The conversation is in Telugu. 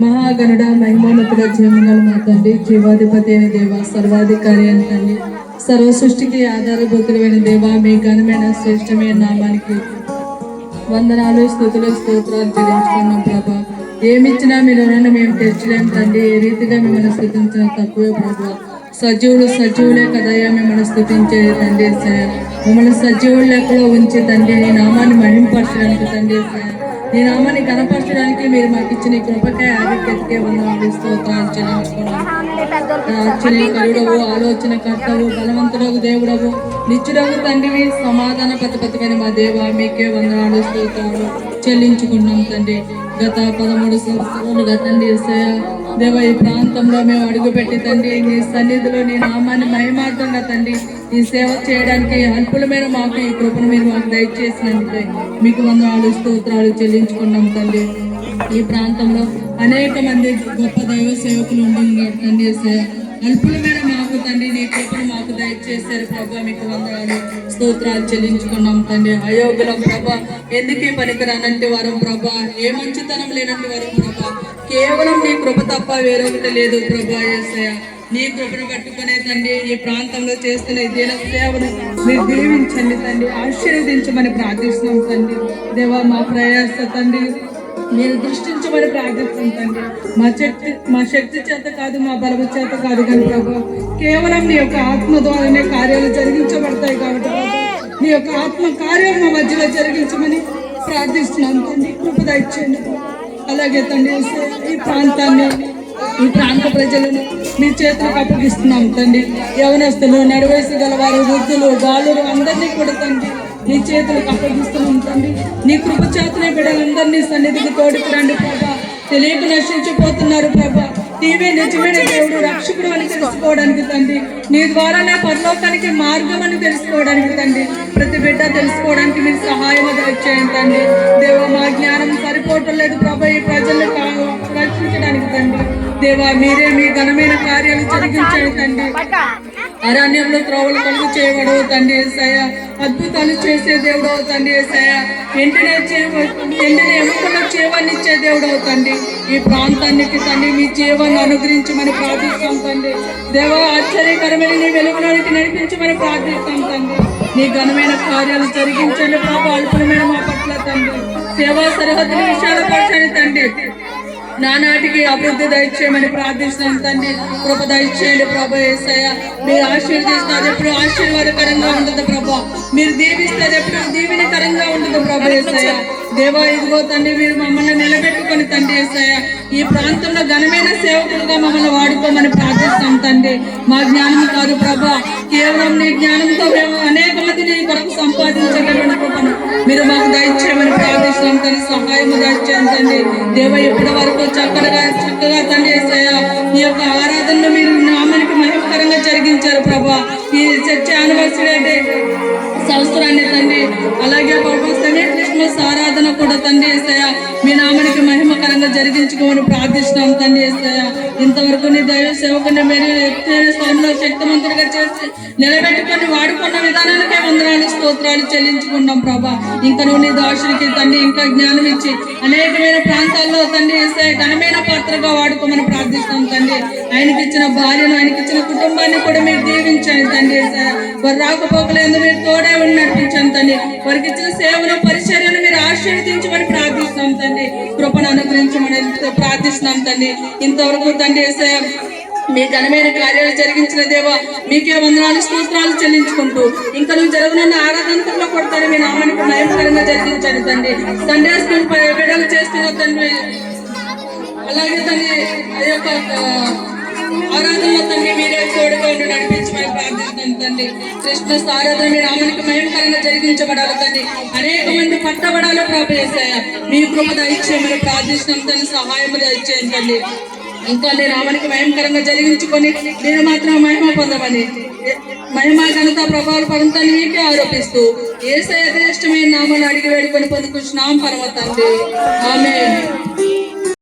మహాగణుడ మహిమోన్నతుడ జీవనాలు మా తండ్రి జీవాధిపతి అయిన దేవ సర్వాధికారి అయిన తండ్రి సర్వ సృష్టికి ఆధారభూతులైన దేవ మీ ఘనమైన శ్రేష్టమైన నామానికి వందనాలు స్థుతులు స్తోత్రాలు చెల్లించుకున్నాం ప్రభా. ఏమిచ్చినా మీరు మేము తెచ్చలేము తండ్రి. ఏ రీతిగా మిమ్మల్ని స్థుతించిన తక్కువే ప్రభా. సజీవులు సజీవులే కదయ్యా మిమ్మల్ని స్థుతించేది తండ్రి. మమ్మల్ని సజీవుల లెక్కలో ఉంచి తండ్రి నీ నామాన్ని మహింపరచడానికి తండ్రి. నీ నామాన్ని కనపరచడానికి మీరు మాకు ఇచ్చిన కృపకాయ ఆధిక్యతకే వందనాలు స్తోత్రాలు ఆశ్చర్యకరుడవు ఆలోచన కర్తవు బలవంతుడవు దేవుడవు నిత్యుడవు తండ్రివి సమాధాన పతిపతిమైన మా దేవ మీకే వందనాలు స్తోత్రాలు చెల్లించుకున్నాం తండ్రి. గత పదమూడు సంవత్సరాలుగా తండ్రి దేవ ఈ ప్రాంతంలో మేము అడుగుపెట్టి తండ్రి నీ సన్నిధిలో నీ నామాన్ని మహిమార్థంగా తండ్రి ఈ సేవ చేయడానికి అనుకూలమైన మాకు ఈ కృపను మీరు మాకు దయచేసినందుకే మీకు వందనాలు స్తోత్రాలు చెల్లించుకున్నాం తండ్రి. ఈ ప్రాంతంలో అనేక మంది గొప్ప దైవ సేవకులు ఉండి తండ్రి యేసయ్య. మీద మాకు తండ్రి నీ కృపను మాకు దయచేశారు ప్రభా. మీకు వందనాలు స్తోత్రాలు చెల్లించుకున్నాం తండ్రి. అయోగ్యులం ప్రభా ఎందుకే పనికిరానంటే వారం ప్రభా? ఏ మంచితనం లేనంటే వారం ప్రభా? కేవలం నీ కృప తప్ప వేరొకటి లేదు ప్రభా ఏసయ నీ కృపను పట్టుకునే తండ్రి ఈ ప్రాంతంలో చేస్తున్న ఈ దీన సేవను మీరు దీవించండి తండ్రి. ఆశీర్వదించమని ప్రార్థిస్తున్నాం తండ్రి. దేవా మా ప్రయాస తండ్రి మీరు దృష్టించమని ప్రార్థిస్తుంటండి మా శక్తి మా శక్తి చేత కాదు మా బలము చేత కాదు కానీ ప్రభు కేవలం నీ యొక్క ఆత్మ ద్వారానే కార్యాలు జరిగించబడతాయి కాబట్టి నీ యొక్క ఆత్మ కార్యం మా మధ్యలో జరిగించమని ప్రార్థిస్తున్నాను తండ్రి. కృప దయచేయండి అలాగే తండ్రి ఈ ప్రాంతాన్ని ఈ ప్రాంత ప్రజలను మీ చేతులకు అప్పగిస్తున్నాం తండ్రి. యవనస్తులు నడివేసి గలవారు వృద్ధులు బాలురు అందరినీ కూడా తండ్రి నీ చేతులకు అప్పగిస్తున్నాం తండ్రి. నీ కృప చేతనే బిడ్డలందరినీ సన్నిధికి తోడుకురండి ప్రభా. తెలియక నశించిపోతున్నారు ప్రభా. నీవే నిజమైన దేవుడు రక్షకుడు అని తెలుసుకోవడానికి తండ్రి. నీ ద్వారానే పరలోకానికి మార్గం అని తెలుసుకోవడానికి తండ్రి. ప్రతి బిడ్డ తెలుసుకోవడానికి మీరు సహాయం దయచేయండి తండ్రి. దేవ మా జ్ఞానం సరిపోవటం లేదు ప్రభా. ఈ ప్రజలను రక్షించడానికి తండ్రి. దేవా మీరే మీ ఘనమైన కార్యాలు జరిగించండి తండ్రి. అరణ్యంలో త్రోవలు కలుగు చేయబడవు తండ్రి ఏసయ్య. అద్భుతాలు చేసే దేవుడు అవుతండి ఏసయ్య. వెంటనే వెంటనే ఎముకల్లో జీవాన్నిచ్చే దేవుడవు అవుతండి ఈ ప్రాంతానికి తండ్రి మీ జీవాన్ని అనుగ్రహించమని ప్రార్థిస్తాం తండ్రి. దేవ ఆశ్చర్యకరమైన నీ వెలుగులోనికి నడిపించమని ప్రార్థిస్తాం తండ్రి. నీ ఘనమైన కార్యాలు జరిగించండి పాప అల్పమైన మా పట్ల తండ్రి. సేవా సరిహద్దులు విశాలపరచండి తండ్రి. నానాటికి అభివృద్ధి దయచేయమని ప్రార్థిస్తున్నాను. తండ్రి కృప దయచేయండి ప్రభు ఏసయ్య. మీరు ఆశీర్వదిస్తారు. ఎప్పుడు ఆశీర్వాదకరంగా ఉండదు ప్రభా. మీరు దీవిస్తారు. ఎప్పుడు దీవెనకరంగా ఉండదు ప్రభు ఏసయ్య. దేవా ఇదిగో తండ్రి మీరు మమ్మల్ని నిలబెట్టుకొని తండ్రి ఏసయ్య ఈ ప్రాంతంలో ఘనమైన సేవకులుగా మమ్మల్ని వాడుకోమని ప్రార్థిస్తాం తండ్రి. మా జ్ఞానం కాదు ప్రభా. కేవలం నీ జ్ఞానంతో మేము అనేక మంది నీ కొరకు సంపాదించగలను మీరు మాకు దయచేయమని ప్రార్థిస్తున్నాం తండ్రి సహాయం దాచాను తండ్రి దేవ ఇప్పటి వరకు చక్కగా చక్కగా తండ్రి వేసాయా ఈ యొక్క ఆరాధనలో మీరు నామానికి మహిమకరంగా జరిగించారు ప్రభా. ఈ చర్చ యానివర్సరీ అంటే సంవత్సరాన్ని తండ్రి. అలాగే ప్రభా సెమీ క్రిస్మస్ ఆరాధన కూడా తండ్రి వేసాయి మహిమకరంగా ప్రార్థిస్తున్నాం తండ్రి ఇంతవరకు నీ దైవ సేవకుని మీరు ఎత్తైన స్థలంలో శక్తివంతుడిగా చేసి నిలబెట్టుకొని వాడుకున్న విధానానికే వందనాలు స్తోత్రాలు చెల్లించుకున్నాం ప్రభా. ఇంకా నువ్వు నీ దాసునికి తండ్రి ఇంకా జ్ఞానం ఇచ్చి అనేకమైన ప్రాంతాల్లో తండ్రి ఇస్తే ఘనమైన పాత్రగా వాడుకోమని ప్రార్థిస్తాం తండ్రి. ఆయనకి ఇచ్చిన భార్యను ఆయనకి ఇచ్చిన కుటుంబాన్ని కూడా మీరు దీవించండి తండ్రి యేసయ్య. వారు రాకపోకలేదు మీరు తోడే ఉండి నడిపించండి తండ్రి. వారికి ఇచ్చిన సేవను పరిచర్యను మీరు ఆశీర్వదించమని ప్రార్థిస్తాం తండ్రి. కృపను అనుగ్రహించమని ప్రార్థిస్తున్నాం తండ్రి. ఇంతవరకు తండ్రి యేసయ్య మీ ఘనమైన కార్యాలు జరిగించిన దేవా మీకే వందనాలు స్తోత్రాలు చెల్లించుకుంటూ ఇంకా నువ్వు జరగనున్న ఆరాధనలో కొడతాను మీ నామానికి భయంకరంగా జరిగించండి తండ్రి. సండే స్కూల్ విడుదల చేస్తున్న తండ్రి. అలాగే తండ్రి ఆ యొక్క ఆరాధనలో తండ్రి మీరే తండ్రి కృష్ణ ఆరాధన రామునికి నామానికి జరిగించబడాలి తండ్రి అనేక మంది పట్టబడాలో ప్రభు మీ కృప దయచేయమని ప్రార్థిస్తున్నాం తండ్రి సహాయం దయచేయండి తండ్రి ఇంకా నేను రామునికి భయంకరంగా జరిగించుకొని నేను మాత్రం మహిమ పొందమని. మహిమ ఘనత ప్రభావ పరంతా నీకే ఆరోపిస్తూ ఏ యథేష్టమైన నామాలు అడిగి వేడుకొని పొందుకుంటున్నాం పరమ తండ్రి ఆమె